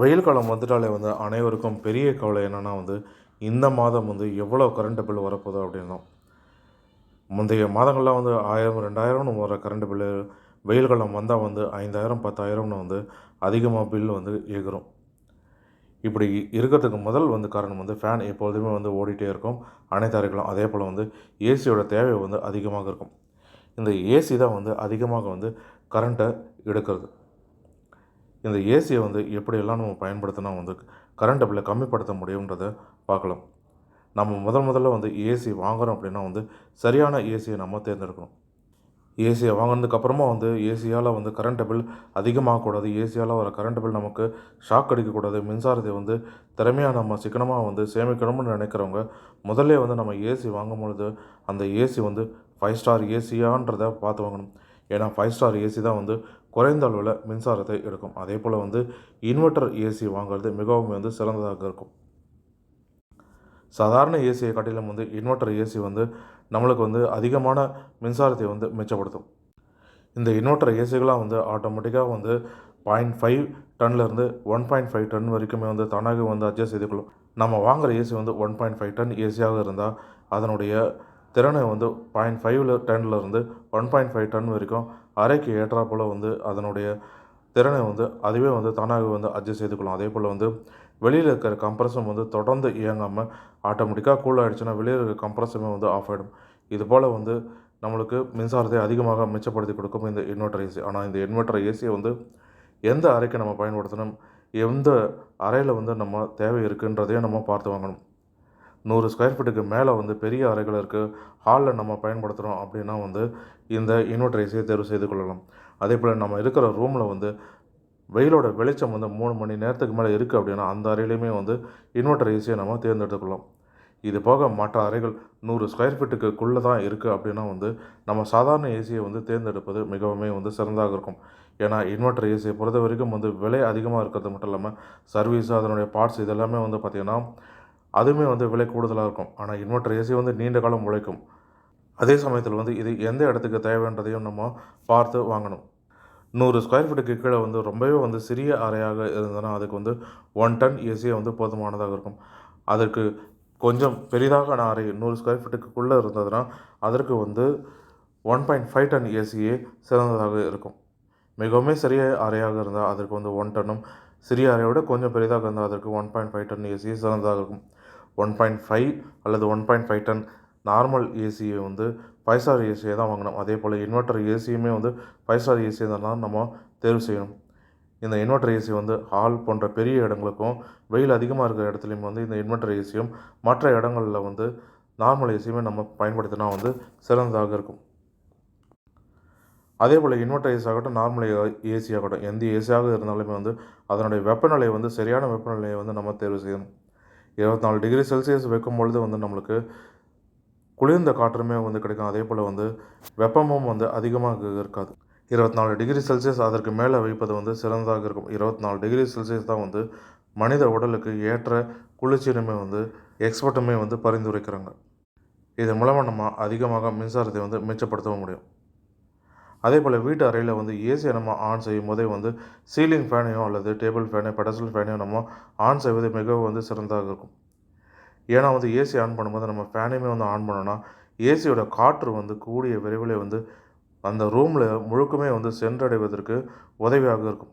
வெயில் காலம் வந்துட்டாலே வந்து அனைவருக்கும் பெரிய கவலை என்னென்னா வந்து இந்த மாதம் வந்து எவ்வளோ கரண்ட் பில் வரப்போகுது அப்படின்னும். முந்தைய மாதங்கள்லாம் வந்து ஆயிரம் ரெண்டாயிரம்னு வர கரண்ட் பில்லு வெயில் காலம் வந்தால் வந்து ஐந்தாயிரம் பத்தாயிரம்னு வந்து அதிகமாக பில் வந்து ஏகிறோம். இப்படி இருக்கிறதுக்கு முதல் வந்து காரணம் வந்து ஃபேன் எப்பொழுதுமே வந்து ஓடிட்டே இருக்கும். அனைத்து அறைகளும் அதே போல் வந்து ஏசியோட தேவை வந்து அதிகமாக இருக்கும். இந்த ஏசி தான் வந்து அதிகமாக வந்து கரண்ட்டை எடுக்கிறது. இந்த ஏசியை வந்து எப்படியெல்லாம் நம்ம பயன்படுத்தினா வந்து கரண்ட் பில்லை கம்மிப்படுத்த முடியுன்றதை பார்க்கலாம். நம்ம முதல் முதல்ல வந்து ஏசி வாங்குகிறோம் அப்படின்னா வந்து சரியான ஏசியை நம்ம தேர்ந்தெடுக்கணும். ஏசியை வாங்கினதுக்கப்புறமா வந்து ஏசியால் வந்து கரண்ட் பில் அதிகமாகக்கூடாது. ஏசியால் வர கரண்ட் பில் நமக்கு ஷாக் அடிக்கக்கூடாது. மின்சாரத்தை வந்து திறமையாக நம்ம சிக்கனமாக வந்து சேமிக்கணும்னு நினைக்கிறவங்க முதல்ல வந்து நம்ம ஏசி வாங்கும் பொழுது அந்த ஏசி வந்து ஃபைவ் ஸ்டார் ஏசியான்றதை பார்த்து வாங்கணும். ஏன்னா ஃபைவ் ஸ்டார் ஏசி தான் வந்து குறைந்த அளவில் மின்சாரத்தை எடுக்கும். அதே போல் வந்து இன்வெர்ட்டர் ஏசி வாங்குறது மிகவும் வந்து சிறந்ததாக இருக்கும். சாதாரண ஏசியை காட்டிலும் வந்து இன்வெர்டர் ஏசி வந்து நம்மளுக்கு வந்து அதிகமான மின்சாரத்தை வந்து மிச்சப்படுத்தும். இந்த இன்வெர்ட்டர் ஏசிகளாக வந்து ஆட்டோமேட்டிக்காக வந்து பாயிண்ட் ஃபைவ் டன்லேருந்து ஒன் பாயிண்ட் ஃபைவ் டன் வரைக்குமே வந்து தானாக வந்து அட்ஜஸ்ட் செய்துக்கொள்ளும் நம்ம வாங்குகிற ஏசி வந்து ஒன் பாயிண்ட் ஃபைவ் டன் ஏசியாக இருந்தால் அதனுடைய திறனை வந்து பாயிண்ட் ஃபைவ்ல டன்லேருந்து ஒன் பாயிண்ட் ஃபைவ் டன் வரைக்கும் அறைக்கு ஏற்றாப்போல் போல் வந்து அதனுடைய திறனை வந்து அதுவே வந்து தானாக வந்து அட்ஜஸ்ட் செய்துக்கொள்ளும் அதே போல் வந்து வெளியில் இருக்கிற கம்ப்ரஸும் வந்து தொடர்ந்து இயங்காமல் ஆட்டோமேட்டிக்காக கூல் ஆகிடுச்சுன்னா வெளியில் இருக்கிற கம்ப்ரஸுமே வந்து ஆஃப் ஆகிடும் இது போல் வந்து நம்மளுக்கு மின்சாரத்தை அதிகமாக மிச்சப்படுத்தி கொடுக்கும் இந்த இன்வெர்ட்டர் ஏசி ஆனால் இந்த இன்வெர்ட்டர் ஏசியை வந்து எந்த அறைக்கு நம்ம பயன்படுத்தணும் எந்த அறையில் வந்து நம்ம தேவை இருக்குன்றதையும் நம்ம பார்த்து வாங்கணும். நூறு ஸ்கொயர் ஃபீட்டுக்கு மேலே வந்து பெரிய அறைகள் இருக்குது ஹாலில் நம்ம பயன்படுத்துகிறோம் அப்படின்னா வந்து இந்த இன்வெர்ட்டர் ஏசியை தேர்வு செய்து கொள்ளலாம். அதே போல் நம்ம இருக்கிற ரூமில் வந்து வெயிலோட வெளிச்சம் வந்து மூணு மணி நேரத்துக்கு மேலே இருக்குது அப்படின்னா அந்த அறையிலையுமே வந்து இன்வெர்ட்டர் ஏசியை நம்ம தேர்ந்தெடுத்துக்கலாம் இது போக மற்ற அறைகள் நூறு ஸ்கொயர் ஃபீட்டுக்குள்ளே தான் இருக்குது அப்படின்னா வந்து நம்ம சாதாரண ஏசியை வந்து தேர்ந்தெடுப்பது மிகவும் வந்து சிறந்தாக இருக்கும். ஏன்னா இன்வெர்ட்டர் ஏசியை பொறுத்த வரைக்கும் வந்து விலை அதிகமாக இருக்கிறது மட்டும் இல்லாமல் சர்வீஸ் அதனுடைய பார்ட்ஸ் இதெல்லாமே வந்து பார்த்திங்கன்னா அதுவுமே வந்து விலை கூடுதலாக இருக்கும். ஆனால் இன்வெர்ட்டர் ஏசி வந்து நீண்ட காலம் உழைக்கும். அதே சமயத்தில் வந்து இது எந்த இடத்துக்கு தேவைன்றதையும் நம்ம பார்த்து வாங்கணும். நூறு ஸ்கொயர் ஃபீட்டுக்கு கீழே வந்து ரொம்பவே வந்து சிறிய அறையாக இருந்ததுன்னா அதுக்கு வந்து ஒன் டன் ஏசியே வந்து போதுமானதாக இருக்கும். அதற்கு கொஞ்சம் பெரிதாக நான் அறை நூறு ஸ்கொயர் ஃபீட்டுக்குள்ளே இருந்ததுன்னா அதற்கு வந்து ஒன் பாயிண்ட் ஃபைவ் டன் ஏசியே சிறந்ததாக இருக்கும். மிகவும் சிறிய அறையாக இருந்தால் அதற்கு வந்து ஒன் டன்னும் சிறிய அறையை விட கொஞ்சம் பெரிதாக இருந்தால் அதற்கு one point five ton AC சிறந்ததாக இருக்கும். ஒன் பாயிண்ட் ஃபைவ் அல்லது one point five ton normal ஏசியை வந்து ஃபைவ் ஸ்டார் ஏசியை தான் வாங்கணும். அதே போல் இன்வெர்ட்டர் ஏசியுமே வந்து ஃபைவ் ஸ்டார் ஏசி தான் நம்ம தேர்வு செய்யணும். இந்த இன்வெர்ட்டர் ஏசி வந்து ஹால் போன்ற பெரிய இடங்களுக்கும் வெயில் அதிகமாக இருக்கிற இடத்துலையும் வந்து இந்த இன்வெர்ட்டர் ஏசியும் மற்ற இடங்களில் வந்து நார்மல் ஏசியுமே நம்ம பயன்படுத்தினா வந்து சிறந்ததாக இருக்கும். அதே போல் இன்வெர்ட்டர் ஏசி ஆகட்டும் நார்மல் ஏசி ஆகட்டும் எந்த ஏசியாக இருந்தாலுமே வந்து அதனுடைய வெப்பநிலை வந்து சரியான வெப்பநிலையை வந்து நம்ம தேர்வு செய்யணும். இருபத்தி நாலு டிகிரி செல்சியஸ் வைக்கும் பொழுது வந்து நம்மளுக்கு குளிர்ந்த காற்றுமே வந்து கிடைக்கும். அதே போல் வந்து வெப்பமும் வந்து அதிகமாக இருக்காது. இருபத்தி நாலு டிகிரி செல்சியஸ் அதற்கு மேலே வைப்பது வந்து சிறந்ததாக இருக்கும். இருபத்தி நாலு டிகிரி செல்சியஸ் தான் வந்து மனித உடலுக்கு ஏற்ற குளிர்ச்சியுமே வந்து எக்ஸ்பர்ட்டுமே வந்து பரிந்துரைக்கிறாங்க. இதன் மூலமாக நம்ம அதிகமாக மின்சாரத்தை வந்து மிச்சப்படுத்தவும் முடியும். அதே போல் வீட்டு அறையில் வந்து ஏசியை நம்ம ஆன் செய்யும் போதே வந்து சீலிங் ஃபேனையோ அல்லது டேபிள் ஃபேனோ பெடசல் ஃபேனையோ நம்ம ஆன் செய்வது மிகவும் வந்து சிறந்ததாக இருக்கும். ஏன்னா வந்து ஏசி ஆன் பண்ணும்போது நம்ம ஃபேனையுமே வந்து ஆன் பண்ணோன்னா ஏசியோட காற்று வந்து கூடிய விரைவில் வந்து அந்த ரூமில் முழுக்குமே வந்து சென்றடைவதற்கு உதவியாக இருக்கும்.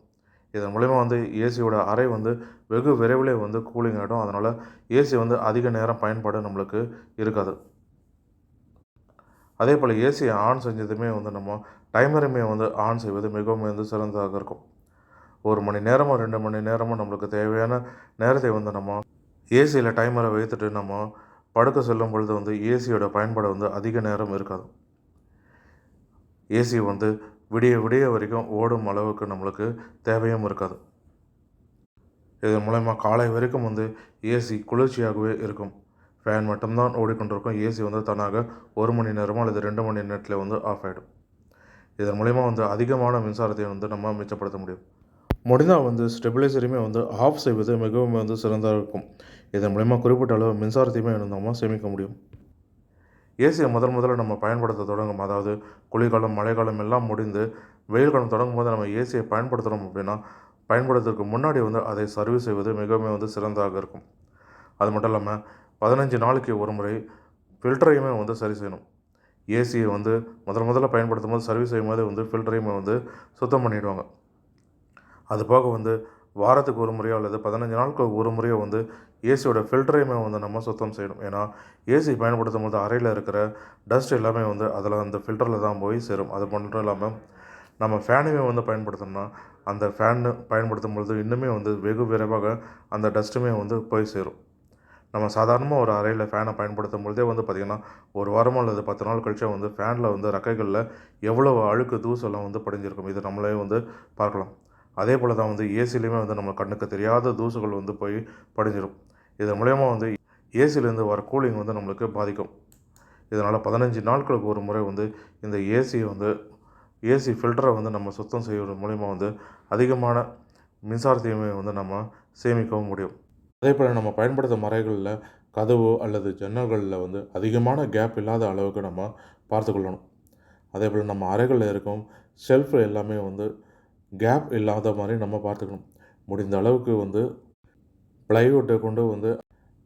இதன் மூலிமா வந்து ஏசியோட அறை வந்து வெகு விரைவில் வந்து கூலிங் ஆகிடும் அதனால் ஏசி வந்து அதிக நேரம் பயன்பாடு நம்மளுக்கு இருக்காது. அதே போல் ஏசியை ஆன் செஞ்சதுமே வந்து நம்ம டைமருமே வந்து ஆன் செய்வது மிகவும் வந்து சிறந்ததாக இருக்கும். ஒரு மணி நேரமோ ரெண்டு மணி நேரமோ நம்மளுக்கு தேவையான நேரத்தை வந்து நம்ம ஏசியில் டைமரை வைத்துட்டு நம்ம படுக்க செல்லும் பொழுது வந்து ஏசியோட பயன்பாடு வந்து அதிக நேரம் இருக்காது. ஏசி வந்து விடிய விடிய வரைக்கும் ஓடும் அளவுக்கு நம்மளுக்கு தேவையும் இருக்காது. இதன் மூலயமா காலை வரைக்கும் வந்து ஏசி குளிர்ச்சியாகவே இருக்கும். ஃபேன் மட்டும்தான் ஓடிக்கொண்டிருக்கும். ஏசி வந்து தானாக ஒரு மணி நேரமோ அல்லது ரெண்டு மணி நேரத்தில் வந்து ஆஃப் ஆகிடும் இதன் மூலிமா வந்து அதிகமான மின்சாரத்தை வந்து நம்ம மிச்சப்படுத்த முடியும். முடிந்தால் வந்து ஸ்டெபிலைசரையுமே வந்து ஆஃப் செய்வது மிகவும் வந்து சிறந்ததாக இருக்கும். இதன் மூலிமா குறிப்பிட்ட அளவு மின்சாரத்தையுமே நம்ம சேமிக்க முடியும். ஏசியை முதல் முதல்ல நம்ம பயன்படுத்த தொடங்கும் அதாவது குளிர்காலம் மழைக்காலம் எல்லாம் முடிந்து வெயில் காலம் தொடங்கும் போது நம்ம ஏசியை பயன்படுத்துகிறோம் அப்படின்னா பயன்படுத்துறதுக்கு முன்னாடி வந்து அதை சர்வீஸ் செய்வது மிகவும் வந்து சிறந்ததாக இருக்கும். அது மட்டும் இல்லாமல் பதினஞ்சு நாளைக்கு ஒரு முறை ஃபில்டரையுமே வந்து சரி செய்யணும். ஏசியை வந்து முதல் முதல்ல பயன்படுத்தும் போது சர்வீஸ் செய்யும் போது வந்து ஃபில்டரையும் வந்து சுத்தம் பண்ணிவிடுவாங்க அது போக வந்து வாரத்துக்கு ஒரு முறையோ அல்லது பதினஞ்சு நாட்களுக்கு ஒரு முறையோ வந்து ஏசியோட ஃபில்டரையுமே வந்து நம்ம சுத்தம் செய்யணும். ஏன்னா ஏசி பயன்படுத்தும் போது அறையில் இருக்கிற டஸ்ட் எல்லாமே வந்து அதில் அந்த ஃபில்டரில் தான் போய் சேரும். அது மட்டும் இல்லாமல் நம்ம ஃபேனுமே வந்து பயன்படுத்தணும்னா அந்த ஃபேனு பயன்படுத்தும் பொழுது இன்னுமே வந்து வெகு விரைவாக அந்த டஸ்ட்டுமே வந்து போய் சேரும். நம்ம சாதாரணமாக ஒரு அறையில் ஃபேனை பயன்படுத்தும் பொழுதே வந்து பார்த்திங்கன்னா ஒரு வாரமோ அல்லது பத்து நாள் கழிச்சா வந்து ஃபேனில் வந்து ரெக்கைகளில் எவ்வளோ அழுக்கு தூசெல்லாம் வந்து படிஞ்சிருக்கும். இது நம்மளே வந்து பார்க்கலாம். அதே போல் தான் வந்து ஏசிலையுமே வந்து நம்ம கண்ணுக்கு தெரியாத தூசுகள் வந்து போய் படிஞ்சிடும் இதன் மூலயமா வந்து ஏசிலேருந்து வர கூலிங் வந்து நம்மளுக்கு பாதிக்கும். இதனால் பதினஞ்சு நாட்களுக்கு ஒரு முறை வந்து இந்த ஏசியை வந்து ஏசி ஃபில்டரை வந்து நம்ம சுத்தம் செய்வது மூலிமா வந்து அதிகமான மின்சாரத்தையுமே வந்து நம்ம சேமிக்கவும் முடியும். அதே போல் நம்ம பயன்படுத்தும் அறைகளில் கதவு அல்லது ஜன்னல்களில் வந்து அதிகமான கேப் இல்லாத அளவுக்கு நம்ம பார்த்துக்கொள்ளணும் அதே போல் நம்ம அறைகளில் இருக்கும் ஷெல்ஃப் எல்லாமே வந்து கேப் இல்லாத மாதிரி நம்ம பார்த்துக்கணும். முடிந்த அளவுக்கு வந்து ப்ளைவுட்டை கொண்டு வந்து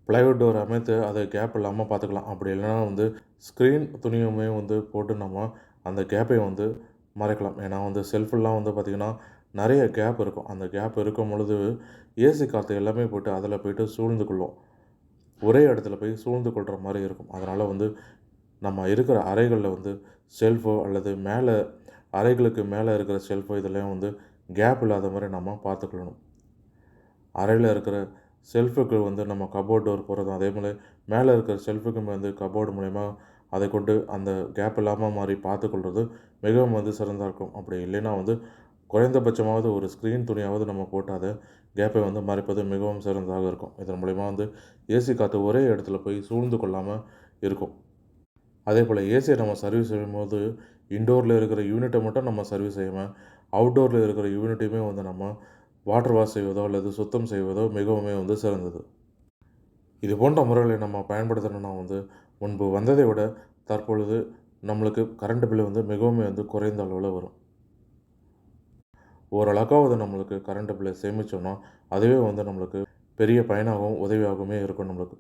ப்ளைவுட் டோர் அமைத்து அதை கேப் இல்லாமல் பார்த்துக்கலாம். அப்படி இல்லைன்னா வந்து ஸ்க்ரீன் துணியுமே வந்து போட்டு நம்ம அந்த கேப்பை வந்து மறைக்கலாம். ஏன்னா வந்து செல்ஃபெல்லாம் வந்து பார்த்திங்கன்னா நிறைய கேப் இருக்கும். அந்த கேப் இருக்கும் பொழுது ஏசி காற்று எல்லாமே போட்டு அதில் போயிட்டு சூழ்ந்து கொள்ளும் ஒரே இடத்துல போய் சூழ்ந்து கொள்கிற மாதிரி இருக்கும். அதனால் வந்து நம்ம இருக்கிற அறைகளில் வந்து ஷெல்ஃபோ அல்லது மேலே அறைகளுக்கு மேலே இருக்கிற ஷெல்ஃபோ இதெல்லாம் வந்து கேப் இல்லாத மாதிரி நம்ம பார்த்துக்கொள்ளணும். அறையில் இருக்கிற ஷெல்ஃபுக்கு வந்து நம்ம கபோர்ட் டோர் போகிறதும் அதே மாதிரி மேலே இருக்கிற ஷெல்ஃபுக்கும் வந்து கபோர்டு மூலயமா அதை கொண்டு அந்த கேப் இல்லாமல் மாதிரி பார்த்துக்கொள்வது மிகவும் வந்து சிறந்தாக இருக்கும். அப்படி இல்லைன்னா வந்து குறைந்தபட்சமாவது ஒரு ஸ்க்ரீன் துணியாவது நம்ம போட்டு அதை கேப்பை வந்து மறைப்பது மிகவும் சிறந்ததாக இருக்கும். இதன் மூலயமா வந்து ஏசி காற்று ஒரே இடத்துல போய் சூழ்ந்து கொள்ளாமல் இருக்கும். அதே போல் ஏசியை நம்ம சர்வீஸ் செய்யும்போது இன்டோரில் இருக்கிற யூனிட்டை மட்டும் நம்ம சர்வீஸ் செய்யாமல் அவுட்டோரில் இருக்கிற யூனிட்டையுமே வந்து நம்ம வாட்டர் வாஷ் செய்வதோ அல்லது சுத்தம் செய்வதோ மிகவுமே வந்து சிறந்தது. இது போன்ற முறைகளை நம்ம பயன்படுத்தணும்னா வந்து முன்பு வந்ததை விட தற்பொழுது நம்மளுக்கு கரண்ட் பில்லு வந்து மிகவும் வந்து குறைந்த அளவில் வரும். ஓரளவுக்காவது நம்மளுக்கு கரண்ட் பில்லை சேமித்தோன்னா அதுவே வந்து நம்மளுக்கு பெரிய பயனாகவும் உதவியாகவுமே இருக்கும் நம்மளுக்கு.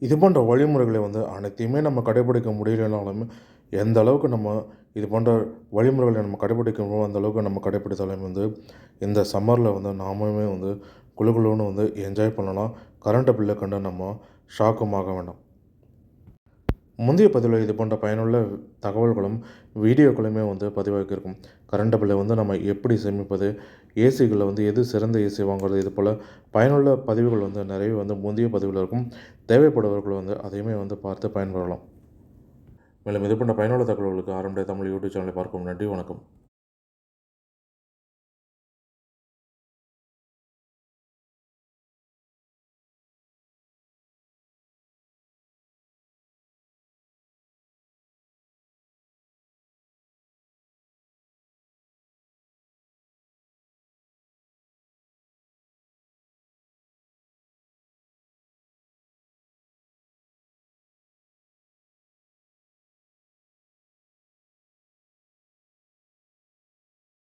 இது போன்ற வழிமுறைகளை வந்து அனைத்தையுமே நம்ம கடைபிடிக்க முடியலனாலுமே எந்த அளவுக்கு நம்ம இது போன்ற வழிமுறைகளை நம்ம கடைபிடிக்கணுமோ அந்த அளவுக்கு நம்ம கடைபிடித்தாலும் வந்து இந்த சம்மரில் வந்து நாமுமே வந்து குளு குழுன்னு வந்து என்ஜாய் பண்ணலாம். கரண்ட் பில்லை கண்டு நம்ம ஷாக்கும் ஆக வேண்டாம். முந்தைய பதிவில் இது போன்ற பயனுள்ள தகவல்களும் வீடியோக்களுமே வந்து பதிவாகியிருக்கும். கரண்ட் பில்லை வந்து நம்ம எப்படி சேமிப்பது ஏசிகளில் வந்து எது சிறந்த ஏசி வாங்குறது இது போல் பயனுள்ள பதிவுகள் வந்து நிறைய வந்து முந்தைய பதிவில் இருக்கும். தேவைப்படுபவர்கள் வந்து அதையுமே வந்து பார்த்து பயன்பெறலாம். மேலும் இது போன்ற பயனுள்ள தகவல்களுக்கு ஆரம்பிய தமிழ் யூடியூப் சேனலை பார்க்கும் நன்றி வணக்கம்.